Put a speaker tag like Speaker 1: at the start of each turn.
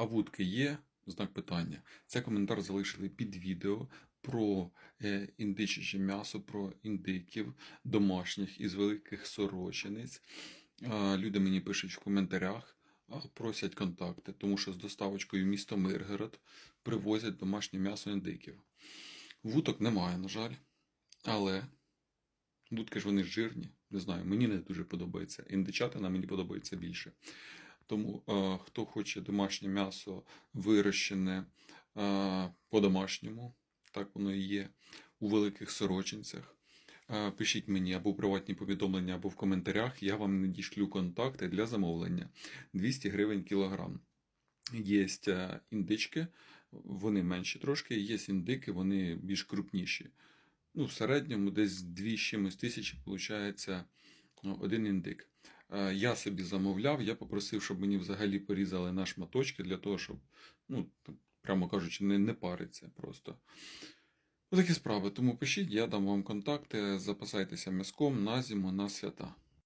Speaker 1: А вудки є? Знак питання. Це коментар залишили під відео про е, індичиче м'ясо, про індиків домашніх із великих сорочениць. Люди мені пишуть в коментарях, просять контакти, тому що з доставочкою в місто Миргород привозять домашнє м'ясо індиків. Вудок немає, на жаль, але вудки ж вони жирні. Не знаю, мені не дуже подобається. Індичатина мені подобається більше. Тому е, хто хоче домашнє м'ясо вирощене е, по-домашньому, так воно і є, у великих сорочинцях. Е, пишіть мені або приватні повідомлення, або в коментарях. Я вам надішлю контакти для замовлення. 200 гривень кілограм. Є індички, вони менші трошки, є індики, вони більш крупніші. Ну, в середньому десь 2 чимось тисячі виходить один індик. Е, Я собі замовляв, я попросив, щоб мені взагалі порізали на шматочки для того, щоб, ну, прямо кажучи, не, не париться просто. Отакі справи. Тому пишіть, я дам вам контакти, запасайтеся м'язком на зиму, на свята.